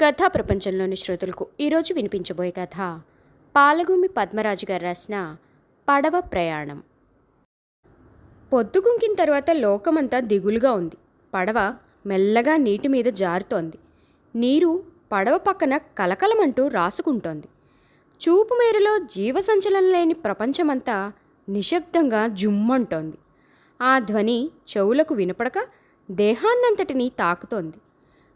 కథా ప్రపంచంలోని శ్రోతలకు ఈరోజు వినిపించబోయే కథ పాలగుమి పద్మరాజు గారు రాసిన పడవ ప్రయాణం. పొద్దుగుంకిన తర్వాత లోకమంతా దిగులుగా ఉంది. పడవ మెల్లగా నీటి మీద జారుతోంది. నీరు పడవ పక్కన కలకలమంటూ రాసుకుంటోంది. చూపు మేరలో జీవసంచలనం లేని ప్రపంచమంతా నిశ్శబ్దంగా జుమ్మంటోంది. ఆ ధ్వని చెవులకు వినపడక దేహాన్నంతటినీ తాకుతోంది.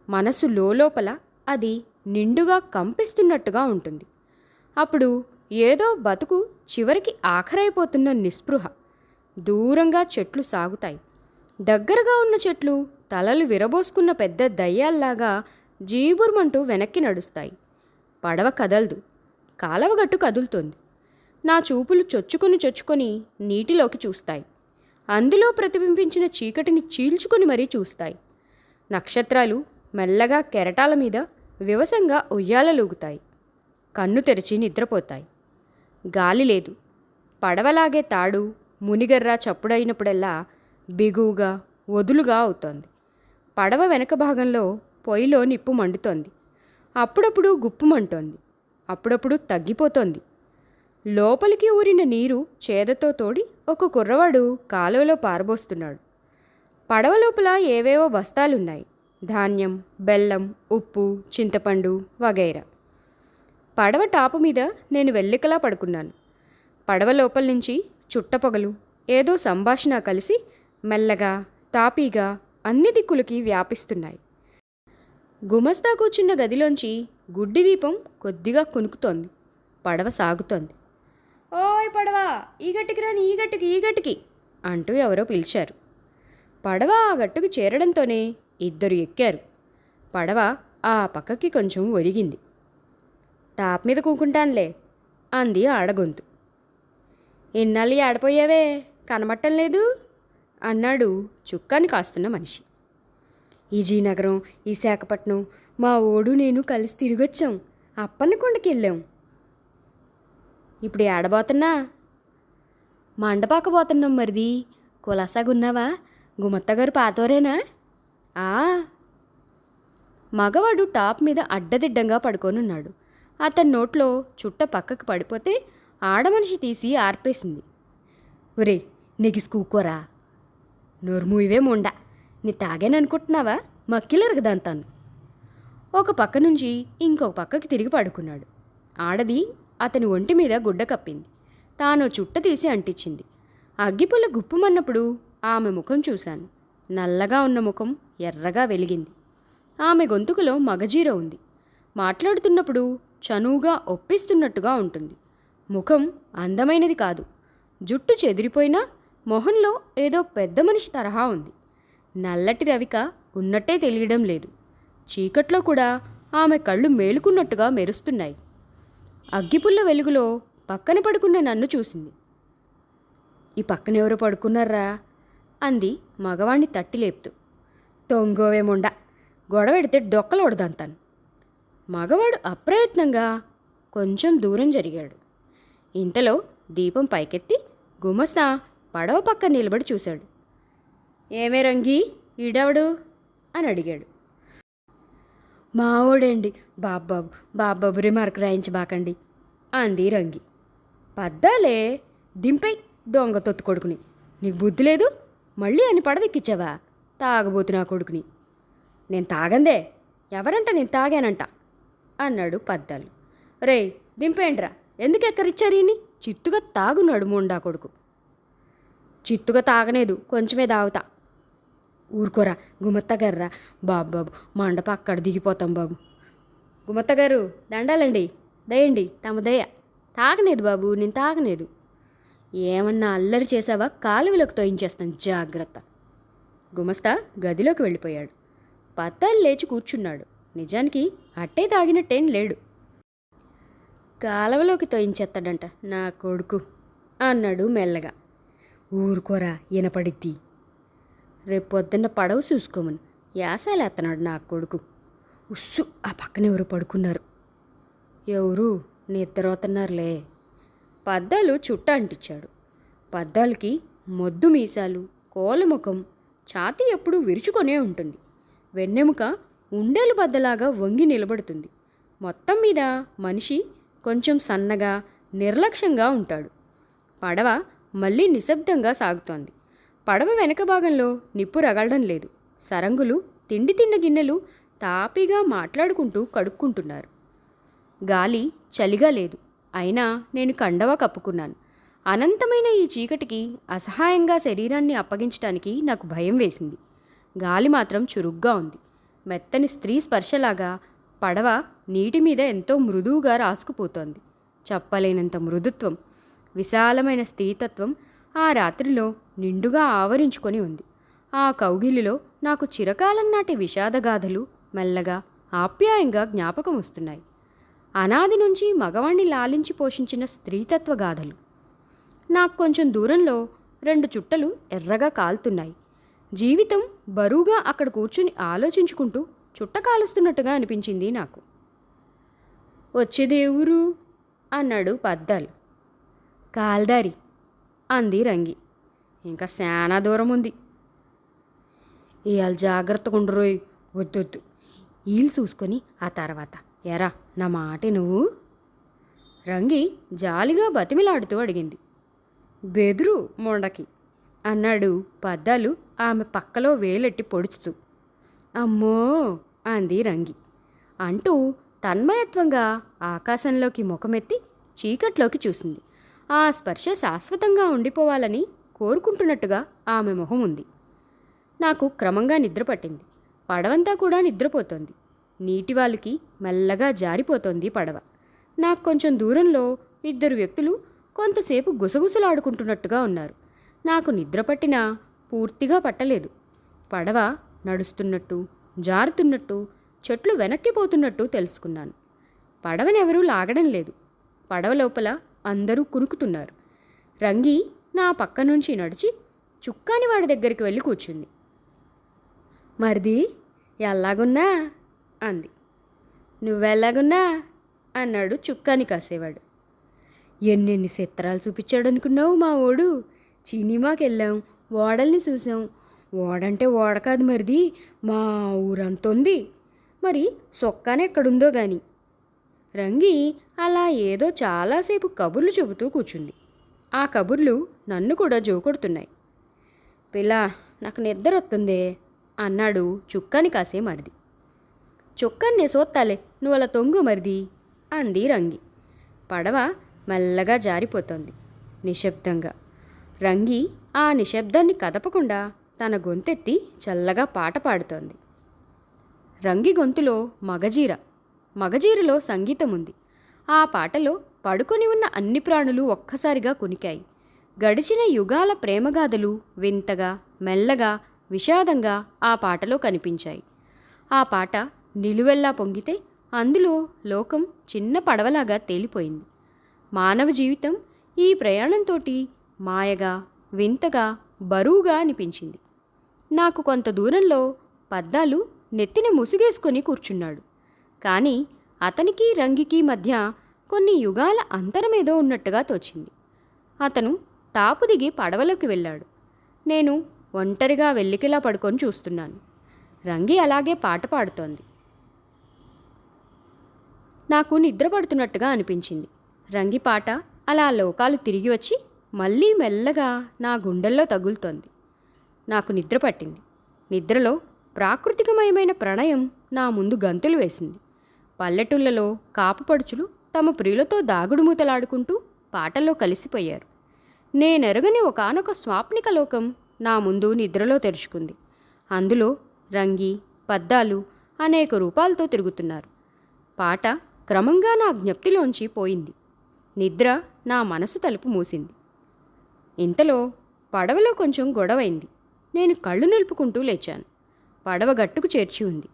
మనసు లోపల అది నిండుగా కంపిస్తున్నట్టుగా ఉంటుంది. అప్పుడు ఏదో బతుకు చివరికి ఆఖరైపోతున్న నిస్పృహ. దూరంగా చెట్లు సాగుతాయి. దగ్గరగా ఉన్న చెట్లు తలలు విరబోసుకున్న పెద్ద దయ్యాల్లాగా జీబుర్మంటూ వెనక్కి నడుస్తాయి. పడవ కదలదు. కాలవగట్టు కదులుతోంది. నా చూపులు చొచ్చుకొని చొచ్చుకొని నీటిలోకి చూస్తాయి. అందులో ప్రతిబింబించిన చీకటిని చీల్చుకొని మరీ చూస్తాయి. నక్షత్రాలు మెల్లగా కెరటాల మీద వివసంగా ఉయ్యాలలూగుతాయి కన్ను తెరిచి నిద్రపోతాయి. గాలి లేదు. పడవలాగే తాడు మునిగర్రా చప్పుడైనప్పుడల్లా బిగువుగా వదులుగా అవుతోంది. పడవ వెనక భాగంలో పొయ్యిలో నిప్పు మండుతోంది. అప్పుడప్పుడు గుప్పుమంటోంది అప్పుడప్పుడు తగ్గిపోతోంది. లోపలికి ఊరిన నీరు చేదతో తోడి ఒక కుర్రవాడు కాలువలో పారబోస్తున్నాడు. పడవ లోపల ఏవేవో బస్తాలున్నాయి. ధాన్యం బెల్లం ఉప్పు చింతపండు వగైరా. పడవ టాపు మీద నేను వెల్లికలా పడుకున్నాను. పడవ లోపల నుంచి చుట్టపొగలు ఏదో సంభాషణ కలిసి మెల్లగా తాపీగా అన్ని దిక్కులకి వ్యాపిస్తున్నాయి. గుమస్తా కూర్చున్న గదిలోంచి గుడ్డి దీపం కొద్దిగా కునుకుతోంది. పడవ సాగుతోంది. ఓయ్ పడవ ఈ గట్టుకి రాని ఈ గట్టుకి ఈ గట్టుకి అంటూ ఎవరో పిలిచారు. పడవ ఆ గట్టుకు చేరడంతోనే ఇద్దరు ఎక్కారు. పడవ ఆ పక్కకి కొంచెం ఒరిగింది. టాప్ మీద కూకుంటానులే అంది ఆడగొంతు. ఎన్నాళ్ళు ఆడపోయావే కనబట్టం లేదు అన్నాడు చుక్కాని కాస్తున్న మనిషి. ఈ ఈ విశాఖపట్నం మా ఓడు నేను కలిసి తిరిగొచ్చాం అప్పన్నకొండకి వెళ్ళాం ఇప్పుడు ఏడబోతున్నా? మండపాకపోతున్నాం మరిది కులాసాగున్నావా? గుమత్తగారు పాతోరేనా? ఆ? మగవాడు టాప్ మీద అడ్డదిడ్డంగా పడుకోనున్నాడు. అతని నోట్లో చుట్ట పక్కకు పడిపోతే ఆడమనిషి తీసి ఆర్పేసింది. ఒరే నీకు స్కూకోరా నోరుమూయివే మొండ. నీ తాగాననుకుంటున్నావా? మక్కిలెరగదంతాను. ఒక పక్క నుంచి ఇంకొక పక్కకి తిరిగి పడుకున్నాడు. ఆడది అతని ఒంటి మీద గుడ్డ కప్పింది. తాను చుట్ట తీసి అంటించింది. అగ్గిపుల్ల గుప్పుమన్నప్పుడు ఆమె ముఖం చూశాను. నల్లగా ఉన్న ముఖం ఎర్రగా వెలిగింది. ఆమె గొంతుకులో మగజీర ఉంది. మాట్లాడుతున్నప్పుడు చనువుగా ఒప్పిస్తున్నట్టుగా ఉంటుంది. ముఖం అందమైనది కాదు. జుట్టు చెదిరిపోయినా మొహంలో ఏదో పెద్ద మనిషి తరహా ఉంది. నల్లటి రవిక ఉన్నట్టే తెలియడం లేదు. చీకట్లో కూడా ఆమె కళ్ళు మేలుకున్నట్టుగా మెరుస్తున్నాయి. అగ్గిపుల్ల వెలుగులో పక్కన పడుకున్న నన్ను చూసింది. ఈ పక్కనెవరో పడుకున్నారా? అంది మగవాణ్ణి తట్టి లేపుతూ. తొంగోవేముండ గొడవెడితే డొక్కలోడదంతాను. మగవాడు అప్రయత్నంగా కొంచెం దూరం జరిగాడు. ఇంతలో దీపం పైకెత్తి గుమస్తా పడవ పక్క నిలబడి చూశాడు. ఏమే రంగి ఈడవడు? అని అడిగాడు. మావోడండి బాబ్బాబు బాబ్బాబు రిమార్క్ రాయించబాకండి అంది రంగి. పద్దాలే దింపై దొంగ తొత్తు కొడుకుని. నీకు బుద్ధి లేదు? మళ్ళీ అని పడవెక్కిచ్చావా? తాగబోతు నా కొడుకుని. నేను తాగందే? ఎవరంట నేను తాగానంట? అన్నాడు పద్దాలు. రే దింపేండ్రా? ఎందుకు ఎక్కరిచ్చారు ఈయన్ని చిత్తుగా తాగున్నాడు మొండా కొడుకు. చిత్తుగా తాగలేదు కొంచెమే తాగుతా. ఊరుకోరా గుమత్త బాబు బాబు మండప అక్కడ దిగిపోతాం బాబు. గుమత్తగారు దండాలండి దయండి తమ దయ. తాగలేదు బాబు నేను తాగలేదు ఏమన్నా అల్లరి చేసావా? కాలువలకు తోయించేస్తాను జాగ్రత్త. గుమస్తా గదిలోకి వెళ్ళిపోయాడు. పత్తాలు లేచి కూర్చున్నాడు. నిజానికి అట్టే తాగినట్టేం లేడు. కాలవలోకి తోయించేస్తాడంట నా కొడుకు అన్నాడు మెల్లగా. ఊరుకోరా ఈనపడిద్ది రేపు పొద్దున్న పడవ చూసుకోమని. యాసాలేస్తున్నాడు నా కొడుకు. ఉస్సు ఆ పక్కన ఎవరు పడుకున్నారు. ఎవరు? నిద్రవుతున్నారులే పద్దాలు చుట్ట అంటించాడు. పద్దాలకి మొద్దు మీసాలు కోలముఖం ఛాతీ ఎప్పుడూ విరుచుకొనే ఉంటుంది. వెన్నెముక ఉండేలు బద్దలాగా వంగి నిలబడుతుంది. మొత్తం మీద మనిషి కొంచెం సన్నగా నిర్లక్ష్యంగా ఉంటాడు. పడవ మళ్ళీ నిశ్శబ్దంగా సాగుతోంది. పడవ వెనక భాగంలో నిప్పు రగలడం లేదు. సరంగులు తిండి తిన్న గిన్నెలు తాపీగా మాట్లాడుకుంటూ కడుక్కుంటున్నారు. గాలి చలిగా లేదు. అయినా నేను కండవ కప్పుకున్నాను. అనంతమైన ఈ చీకటికి అసహాయంగా శరీరాన్ని అప్పగించటానికి నాకు భయం వేసింది. గాలి మాత్రం చురుగ్గా ఉంది. మెత్తని స్త్రీ స్పర్శలాగా పడవ నీటి మీద ఎంతో మృదువుగా రాసుకుపోతోంది. చెప్పలేనంత మృదుత్వం విశాలమైన స్త్రీతత్వం ఆ రాత్రిలో నిండుగా ఆవరించుకొని ఉంది. ఆ కౌగిలిలో నాకు చిరకాలం నాటి విషాదగాథలు మెల్లగా ఆప్యాయంగా జ్ఞాపకం వస్తున్నాయి. అనాది నుంచి మగవాణ్ణి లాలించి పోషించిన స్త్రీతత్వ గాథలు. నాకు కొంచెం దూరంలో రెండు చుట్టలు ఎర్రగా కాలుతున్నాయి. జీవితం బరువుగా అక్కడ కూర్చుని ఆలోచించుకుంటూ చుట్ట కాలుస్తున్నట్టుగా అనిపించింది నాకు. వచ్చేదేవురు? అన్నాడు పద్దాలు. కాల్దారి అంది రంగి. ఇంకా శానా దూరం ఉంది ఇవాళ జాగ్రత్తగా ఉండరోయ్ వద్దొద్దు. ఈలు చూసుకొని ఆ తర్వాత. ఎరా నా మాట నువ్వు? రంగి జాలిగా బతిమిలాడుతూ అడిగింది. బెదురు మొండకి. అన్నాడు పద్దాలు ఆమె పక్కలో వేలెట్టి పొడుచుతూ. అమ్మో! అంది రంగి. అంటూ తన్మయత్వంగా ఆకాశంలోకి ముఖమెత్తి చీకట్లోకి చూసింది. ఆ స్పర్శ శాశ్వతంగా ఉండిపోవాలని కోరుకుంటున్నట్టుగా ఆమె మొహం ఉంది. నాకు క్రమంగా నిద్ర పట్టింది. పడవంతా కూడా నిద్రపోతోంది. నీటివాలుకి మెల్లగా జారిపోతోంది పడవ. నాకు కొంచెం దూరంలో ఇద్దరు వ్యక్తులు కొంతసేపు గుసగుసలాడుకుంటున్నట్టుగా ఉన్నారు. నాకు నిద్ర పట్టినా పూర్తిగా పట్టలేదు. పడవ నడుస్తున్నట్టు జారుతున్నట్టు చెట్లు వెనక్కిపోతున్నట్టు తెలుసుకున్నాను. పడవనెవరూ లాగడం లేదు. పడవ లోపల అందరూ కునుకుతున్నారు రంగి నా పక్క నుంచి నడిచి చుక్కాని వాడి దగ్గరికి వెళ్ళి కూర్చుంది. మరిది ఎలాగున్నా? అంది. నువ్వెలాగున్నా? అన్నాడు చుక్కాని కాసేవాడు. ఎన్నెన్ని చిత్రాలు చూపించాడు అనుకున్నావు మా ఓడు సినిమాకి వెళ్ళాం ఓడల్ని చూసాం. ఓడంటే ఓడ కాదు మరిది మా ఊరంత ఉంది మరి సొక్కానే ఎక్కడుందో గాని. రంగి అలా ఏదో చాలాసేపు కబుర్లు చెబుతూ కూర్చుంది. ఆ కబుర్లు నన్ను కూడా జోకొడుతున్నాయి. పిల్ల నాకు నిద్ర వస్తుందే అన్నాడు చుక్కాని కాసే మరిది. చుక్కన్నే సోత్తాలే నువ్వు అలా తొంగు మరిది అంది రంగి. పడవ మెల్లగా జారిపోతోంది. నిశ్శబ్దంగా. రంగి ఆ నిశ్శబ్దాన్ని కదపకుండా తన గొంతెత్తి చల్లగా పాట పాడుతోంది. రంగి గొంతులో మగజీర మగజీరలో సంగీతం ఉంది ఆ పాటలో పడుకొని ఉన్న అన్ని ప్రాణులు ఒక్కసారిగా కునికాయి. గడిచిన యుగాల ప్రేమగాథలు వింతగా మెల్లగా విషాదంగా ఆ పాటలో కనిపించాయి. ఆ పాట నిలువెల్లా పొంగితే అందులో లోకం చిన్న పడవలాగా తేలిపోయింది. మానవ జీవితం ఈ ప్రయాణంతోటి మాయగా వింతగా బరువుగా అనిపించింది. నాకు కొంత దూరంలో పద్దాలు నెత్తిన ముసుగేసుకొని కూర్చున్నాడు. కానీ అతనికి రంగికి మధ్య కొన్ని యుగాల అంతరమేదో ఉన్నట్టుగా తోచింది. అతను తాపు దిగి పడవలోకి వెళ్ళాడు. నేను ఒంటరిగా వెల్లికిలా పడుకొని చూస్తున్నాను. రంగి అలాగే పాట పాడుతోంది. నాకు నిద్రపడుతున్నట్టుగా అనిపించింది. రంగి పాట అలా లోకాలు తిరిగి వచ్చి మళ్ళీ మెల్లగా నా గుండెల్లో తగులుతోంది. నాకు నిద్ర పట్టింది. నిద్రలో ప్రాకృతికమయమైన ప్రణయం నా ముందు గంతులు వేసింది. పల్లెటూళ్ళలో కాపుపడుచులు తమ ప్రియులతో దాగుడుమూతలాడుకుంటూ పాటల్లో కలిసిపోయారు. నేనెరగని ఒకానొక స్వాప్నిక లోకం నా ముందు నిద్రలో తెరుచుకుంది. అందులో రంగి పద్దాలు అనేక రూపాలతో తిరుగుతున్నారు. పాట క్రమంగా నా జ్ఞప్తిలోంచి పోయింది. నిద్ర నా మనసు తలుపు మూసింది. ఇంతలో పడవలో కొంచెం గొడవైంది. నేను కళ్ళు నిలుపుకుంటూ లేచాను. పడవ గట్టుకు చేర్చి ఉంది.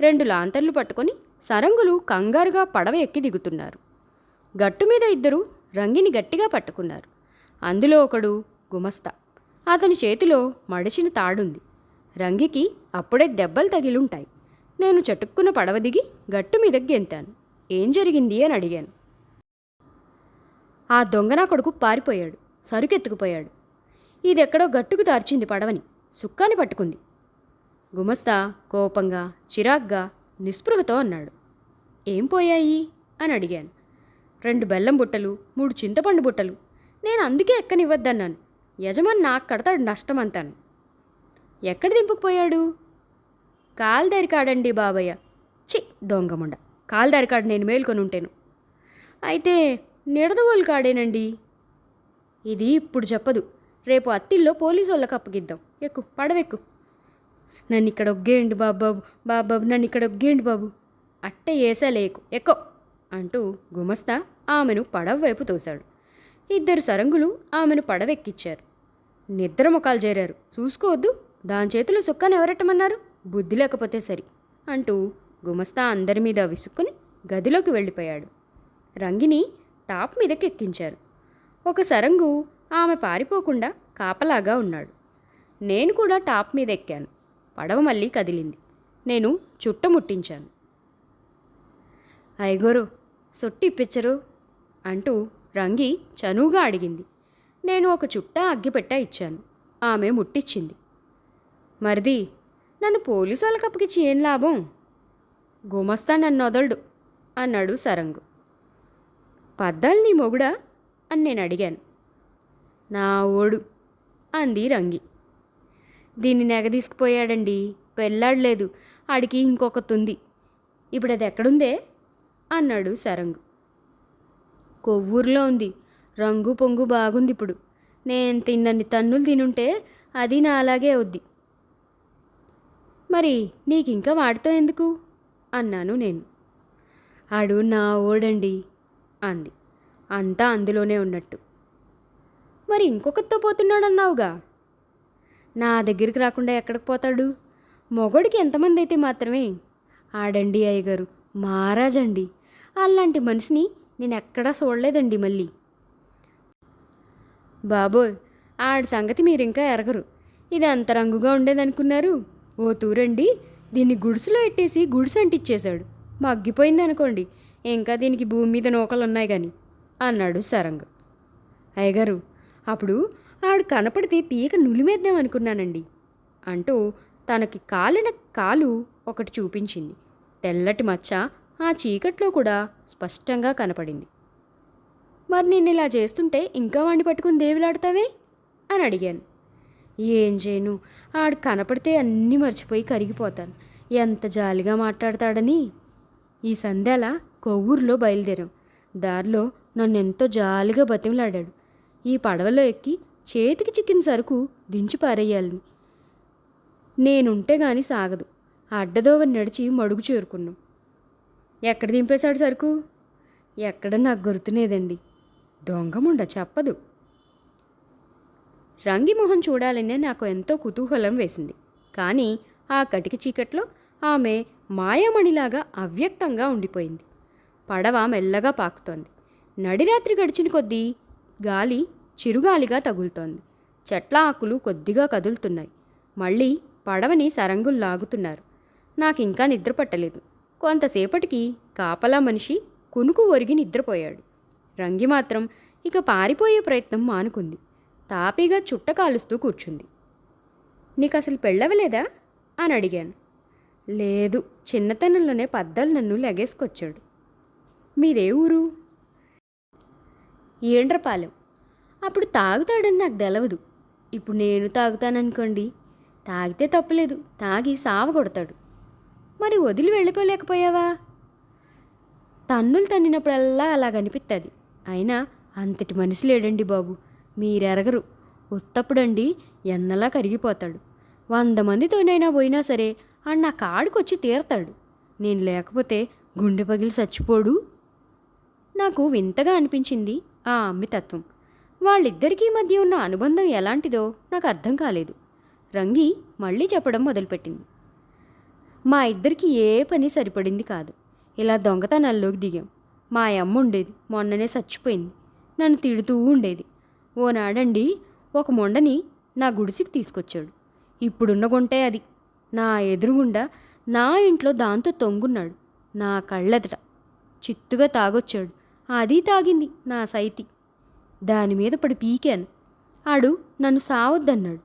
రెండు లాంతర్లు పట్టుకొని సరంగులు కంగారుగా పడవ ఎక్కి దిగుతున్నారు. గట్టు మీద ఇద్దరు రంగిని గట్టిగా పట్టుకున్నారు. అందులో ఒకడు గుమస్తా. అతని చేతిలో మడిచిన తాడుంది. రంగికి అప్పుడే దెబ్బలు తగిలుంటాయి. నేను చటుక్కున పడవ దిగి గట్టు మీద గెంతాను. ఏం జరిగింది అని అడిగాను. ఆ దొంగనా కొడుకు పారిపోయాడు సరుకెత్తుకుపోయాడు. ఇదెక్కడో గట్టుకు దార్చింది పడవని సుక్కాని పట్టుకుంది. గుమస్తా కోపంగా చిరాగ్గా నిస్పృహతో అన్నాడు. ఏం పోయాయి? అని అడిగాను. రెండు బెల్లం బుట్టలు మూడు చింతపండు బుట్టలు. నేను అందుకే ఎక్కనివ్వద్దన్నాను. యజమాని నాకు కడతాడు నష్టం అంతాను ఎక్కడ దింపుకుపోయాడు కాల్దారి కాడండి బాబయ్య. చి దొంగముండ కాల్దారి కాడు నేను మేల్కొని ఉంటాను అయితే నిడదవోలు కాడేనండి. ఇది ఇప్పుడు చెప్పదు. రేపు అత్తిల్లో పోలీసు వాళ్ళకి అప్పగిద్దాం. ఎక్కు పడవెక్కు. నన్ను ఇక్కడ ఒగ్గేయండి బాబాబు బాబాబు నన్ను ఇక్కడ ఒగ్గేయండి బాబు. అట్టే ఏసా లేకు. ఎక్కో అంటూ గుమస్తా ఆమెను పడవ వైపు తోశాడు. ఇద్దరు సరంగులు ఆమెను పడవెక్కిచ్చారు. నిద్ర ముఖాలు చేరారు చూసుకోవద్దు దాని చేతిలో సుక్కను ఎవరెట్టమన్నారు? బుద్ధి లేకపోతే సరి అంటూ గుమస్తా అందరి మీద విసుక్కుని గదిలోకి వెళ్ళిపోయాడు. రంగిని టాప్ మీదకెక్కించారు. ఒక సరంగు ఆమె పారిపోకుండా కాపలాగా ఉన్నాడు. నేను కూడా టాప్ మీద ఎక్కాను పడవ మళ్ళీ కదిలింది. నేను చుట్టముట్టించాను ఐగోరు సొట్టి ఇప్పించరు అంటూ రంగి చనువుగా అడిగింది. నేను ఒక చుట్ట అగ్గిపెట్ట ఇచ్చాను. ఆమె ముట్టిచ్చింది. మరిది నన్ను పోలీసు వాళ్ళకి అప్పగిచ్చి ఏం లాభం? గుమస్తా నన్ను వదలడు అన్నాడు సరంగు. పద్దాలు నీ మొగుడా అని నేను అడిగాను. నా ఓడు అంది రంగి. దీన్ని నెగ తీసుకుపోయాడండి పెళ్ళాడలేదు ఆడికి ఇంకొకతుంది ఇప్పుడు అది ఎక్కడుందే? అన్నాడు సరంగు. కొవ్వూరులో ఉంది రంగు పొంగు బాగుంది ఇప్పుడు. నేను తిన్నన్ని తన్నులు తినుంటే అది నా అలాగే అవుద్ది. మరి నీకింకా వాడితో ఎందుకు? అన్నాను నేను. ఆడు నా ఓడండి అంది. అంతా అందులోనే ఉన్నట్టు. మరి ఇంకొకరితో పోతున్నాడన్నావుగా? నా దగ్గరికి రాకుండా ఎక్కడికి పోతాడు? మొగడికి ఎంతమంది అయితే మాత్రమే? ఆడండి అయ్యగారు మహారాజండి. అలాంటి మనిషిని నేను ఎక్కడా చూడలేదండి మళ్ళీ. బాబోయ్ ఆడి సంగతి మీరు ఇంకా ఎరగరు. ఇది అంత రంగుగా ఉండేదనుకున్నారు? ఓ తూరండి దీన్ని గుడిసెలో ఎట్టేసి గుడిసె అంటిచ్చేశాడు. మగ్గిపోయింది అనుకోండి ఇంకా దీనికి భూమి మీద నూకలు ఉన్నాయి కానీ అన్నాడు సరంగ్. అయ్యగారు అప్పుడు ఆడు కనపడితే పీక నులిమేద్దాం అనుకున్నానండి అంటూ తనకి కాలిన కాలు ఒకటి చూపించింది. తెల్లటి మచ్చ ఆ చీకట్లో కూడా స్పష్టంగా కనపడింది. మరి నేను ఇలా చేస్తుంటే ఇంకా వాడిని పట్టుకుని దేవులాడతావే? అని అడిగాను. ఏం చేయను ఆడు కనపడితే అన్నీ మర్చిపోయి కరిగిపోతాను. ఎంత జాలిగా మాట్లాడతాడని? ఈ సంధ్యాల కొవ్వూరులో బయలుదేరాం. దారిలో నన్ను ఎంతో జాలిగా బతిమలాడాడు. ఈ పడవలో ఎక్కి చేతికి చిక్కిన సరుకు దించి పారేయాలని. నేనుంటే గాని సాగదు. అడ్డదోవ నడిచి మడుగు చేరుకున్నాం. ఎక్కడ దింపేశాడు సరుకు? ఎక్కడ నాకు గుర్తునేదండి దొంగముండ చెప్పదు. రంగిమోహన్ చూడాలనే నాకు ఎంతో కుతూహలం వేసింది. కానీ ఆ కటిక చీకట్లో ఆమె మాయామణిలాగా అవ్యక్తంగా ఉండిపోయింది. పడవ మెల్లగా పాకుతోంది. నడిరాత్రి గడిచిన కొద్దీ గాలి చిరుగాలిగా తగులుతోంది. చెట్ల ఆకులు కొద్దిగా కదులుతున్నాయి. మళ్ళీ పడవని సరంగులు లాగుతున్నారు. నాకింకా నిద్ర పట్టలేదు. కొంతసేపటికి కాపలా మనిషి కునుకు ఒరిగి నిద్రపోయాడు. రంగి మాత్రం ఇక పారిపోయే ప్రయత్నం మానుకుంది. తాపీగా చుట్ట కాలుస్తూ కూర్చుంది. నీకు అసలు పెళ్ళవలేదా? అని అడిగాను లేదు చిన్నతనంలోనే పద్దలు నన్ను లెగేసుకొచ్చాడు. మీదే ఊరు? ఏండ్రపాలెం అప్పుడు తాగుతాడని నాకు తెలవదు. ఇప్పుడు నేను తాగుతాననుకోండి. తాగితే తప్పలేదు. తాగి సావ కొడతాడు. మరి వదిలి వెళ్ళిపోలేకపోయావా? తన్నులు తన్నినప్పుడల్లా అలాగనిపిస్తుంది అయినా అంతటి మనిషి లేడండి బాబు. మీరెరగరు. ఉత్తప్పుడండి ఎన్నలా కరిగిపోతాడు. వంద మందితోనైనా పోయినా సరే ఆడు నా కాడికొచ్చి తీరతాడు. నేను లేకపోతే గుండె పగిలి చచ్చిపోడు. నాకు వింతగా అనిపించింది ఆ అమ్మితత్వం. వాళ్ళిద్దరికీ మధ్య ఉన్న అనుబంధం ఎలాంటిదో నాకు అర్థం కాలేదు. రంగి మళ్ళీ చెప్పడం మొదలుపెట్టింది. మా ఇద్దరికి ఏ పని సరిపడింది కాదు. ఇలా దొంగతనాల్లోకి దిగాం. మా అమ్మ ఉండేది. మొన్ననే చచ్చిపోయింది. నన్ను తిడుతూ ఉండేది. ఓనాడండి ఒక మొండని నా గుడిసికి తీసుకొచ్చాడు. ఇప్పుడున్న గుంటే అది. నా ఎదురుగుండా నా ఇంట్లో దాంతో తొంగున్నాడు. నా కళ్ళెదట చిత్తుగా తాగొచ్చాడు. అది తాగింది నా సైతి. దాని మీద పడి పీకాను. ఆడు నన్ను సావద్దన్నాడు.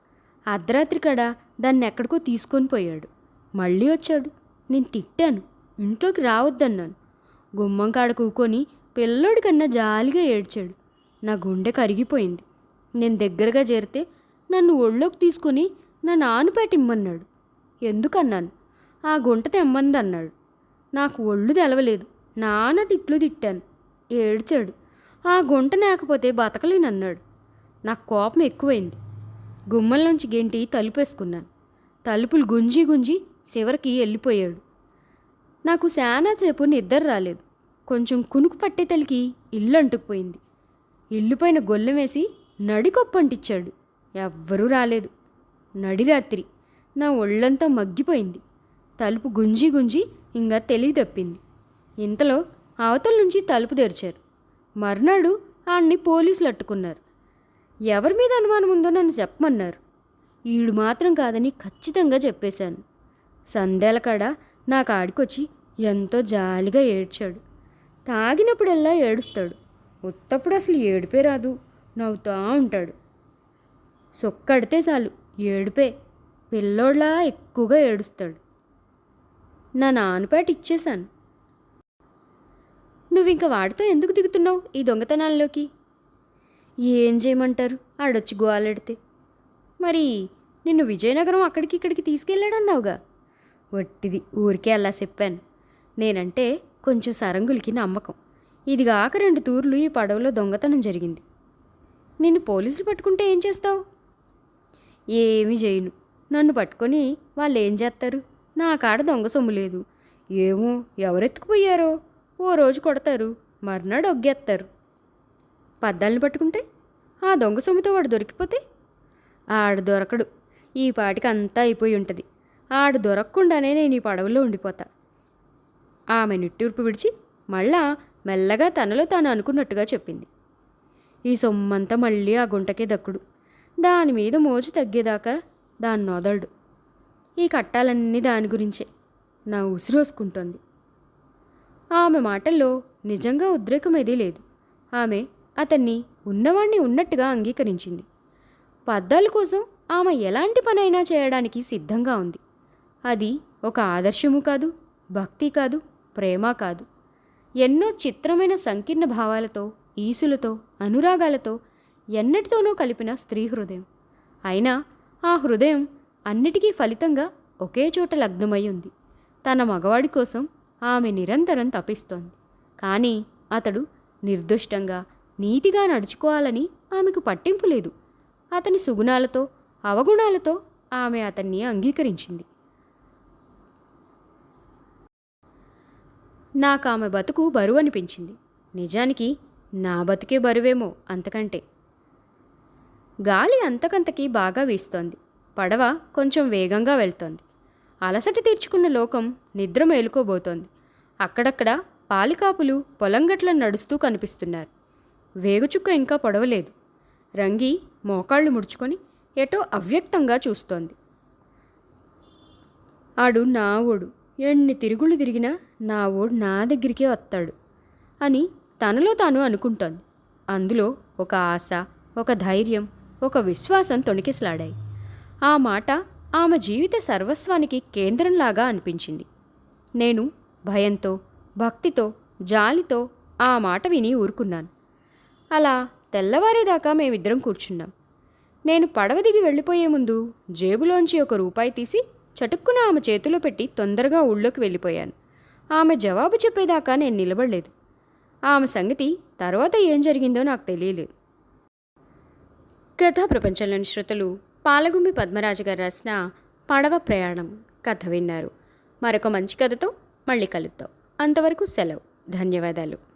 అర్ధరాత్రి కడ దాన్ని ఎక్కడికో తీసుకొని పోయాడు. మళ్ళీ వచ్చాడు. నేను తిట్టాను. ఇంట్లోకి రావద్దన్నాను. గుమ్మం కాడ కూకొని పిల్లోడి కన్నా జాలిగా ఏడ్చాడు. నా గుండె కరిగిపోయింది. నేను దగ్గరగా చేరితే నన్ను ఒళ్ళోకి తీసుకొని నా నాన్నపేట ఇమ్మన్నాడు. ఎందుకన్నాను? ఆ గుంట తెమ్మంది అన్నాడు నాకు ఒళ్ళు తెలవలేదు. నాన్న తిట్లు తిట్టాను. ఏడ్చాడు. ఆ గుంట లేకపోతే బతకలేనన్నాడు. నాకు కోపం ఎక్కువైంది. గుమ్మంలోంచి గెంటి తలుపేసుకున్నాను. తలుపులు గుంజి గుంజి చివరికి వెళ్ళిపోయాడు. నాకు శానాసేపు నిద్ర రాలేదు. కొంచెం కునుకు పట్టే తలికి ఇల్లు అంటుకుపోయింది. ఇల్లుపైన గొల్లం వేసి నడికొప్పంటిచ్చాడు. ఎవ్వరూ రాలేదు. నడిరాత్రి. నా ఒళ్ళంతా మగ్గిపోయింది. తలుపు గుంజి గుంజి ఇంకా తెలివి తప్పింది ఇంతలో అవతల నుంచి తలుపు తెరిచారు. మర్నాడు ఆడిని పోలీసులు అట్టుకున్నారు. ఎవరి మీద అనుమానం ఉందో నన్ను చెప్పమన్నారు. ఈడు మాత్రం కాదని ఖచ్చితంగా చెప్పేశాను. సందేల కాడ నాకు ఆడికొచ్చి ఎంతో జాలిగా ఏడ్చాడు. తాగినప్పుడల్లా ఏడుస్తాడు. ఉత్తప్పుడు అసలు ఏడిపే రాదు. నవ్వుతా ఉంటాడు. సొక్కడితే చాలు ఏడిపే. పిల్లోడ్లా ఎక్కువగా ఏడుస్తాడు. నా నాన్నపేట ఇచ్చేశాను. నువ్వు ఇంకా వాడితో ఎందుకు దిగుతున్నావు ఈ దొంగతనాల్లోకి? ఏం చేయమంటారు? ఆడొచ్చి గోలెడితే. మరి నిన్ను విజయనగరం అక్కడికి ఇక్కడికి తీసుకెళ్ళాడన్నావుగా? వట్టిది ఊరికే అలా చెప్పాను. నేనంటే కొంచెం సరంగులకి నమ్మకం. ఇదిగాక రెండు తూర్లు ఈ పడవలో దొంగతనం జరిగింది. నిన్ను పోలీసులు పట్టుకుంటే ఏం చేస్తావు? ఏమీ చేయను. నన్ను పట్టుకొని వాళ్ళు ఏం చేస్తారు? నా కాడ దొంగ సొమ్ము లేదు. ఏమో ఎవరెత్తుకుపోయారో? ఓ రోజు కొడతారు మర్నాడు ఒగ్గేస్తారు పద్దాలను పట్టుకుంటే ఆ దొంగ సొమ్ముతో వాడు దొరికిపోతే ఆడు దొరకడు. ఈ పాటికి అంతా అయిపోయి ఉంటుంది. ఆడు దొరకకుండానే నేను ఈ పడవలో ఉండిపోతా. ఆమె నిట్టూర్పు విడిచి మళ్ళా మెల్లగా తనలో తాను అనుకున్నట్టుగా చెప్పింది. ఈ సొమ్మంతా మళ్ళీ ఆ గుంటకే దక్కుడు. దాని మీద మోజు తగ్గేదాకా దాన్ని వదలడు. ఈ కట్టాలన్నీ దాని గురించే. నా ఉసిరోసుకుంటోంది ఆమె మాటల్లో నిజంగా ఉద్రేకమేదీ లేదు. ఆమె అతన్ని ఉన్నవాణ్ణి ఉన్నట్టుగా అంగీకరించింది. పద్దాల కోసం ఆమె ఎలాంటి పనైనా చేయడానికి సిద్ధంగా ఉంది. అది ఒక ఆదర్శము కాదు భక్తి కాదు ప్రేమ కాదు. ఎన్నో చిత్రమైన సంకీర్ణ భావాలతో ఈసులతో అనురాగాలతో ఎన్నటితోనూ కలిపిన స్త్రీ హృదయం. అయినా ఆ హృదయం అన్నిటికీ ఫలితంగా ఒకే చోట లగ్నమై ఉంది తన మగవాడి కోసం ఆమె నిరంతరం తపిస్తోంది. కానీ అతడు నిర్దుష్టంగా నీతిగా నడుచుకోవాలని ఆమెకు పట్టింపు లేదు. అతని సుగుణాలతో అవగుణాలతో ఆమె అతన్ని అంగీకరించింది. నాకు ఆమె బతుకు బరువు అనిపించింది నిజానికి నా బతుకే బరువేమో అంతకంటే. గాలి అంతకంతకి బాగా వీస్తోంది. పడవ కొంచెం వేగంగా వెళ్తోంది. అలసట తీర్చుకున్న లోకం నిద్ర మేలుకోబోతోంది. అక్కడక్కడ పాలికాపులు పొలంగట్ల నడుస్తూ కనిపిస్తున్నారు. వేగుచుక్క ఇంకా పొడవలేదు. రంగి మోకాళ్ళు ముడుచుకొని ఎటో అవ్యక్తంగా చూస్తోంది. ఆడు నా ఓడు. ఎన్ని తిరుగుళ్ళు తిరిగినా నా ఓడు నా దగ్గరికే వస్తాడు అని తనలో తాను అనుకుంటోంది. అందులో ఒక ఆశ ఒక ధైర్యం ఒక విశ్వాసం తొణికిసలాడాయి. ఆ మాట ఆమె జీవిత సర్వస్వానికి కేంద్రంలాగా అనిపించింది. నేను భయంతో భక్తితో జాలితో ఆ మాట విని ఊరుకున్నాను. అలా తెల్లవారేదాకా మేమిద్దరం కూర్చున్నాం. నేను పడవ దిగి వెళ్ళిపోయే ముందు జేబులోంచి ఒక రూపాయి తీసి చటుక్కున ఆమె చేతిలో పెట్టి తొందరగా ఊళ్ళోకి వెళ్ళిపోయాను. ఆమె జవాబు చెప్పేదాకా నేను నిలబడలేదు. ఆమె సంగతి తర్వాత ఏం జరిగిందో నాకు తెలియలేదు. కథా ప్రపంచంలోని శ్రోతలు పాలగుమ్మి పద్మరాజు గారు రాసిన పడవ ప్రయాణం కథ విన్నారు. మరొక మంచి కథతో మళ్ళీ కలుద్దాం. అంతవరకు సెలవు. ధన్యవాదాలు.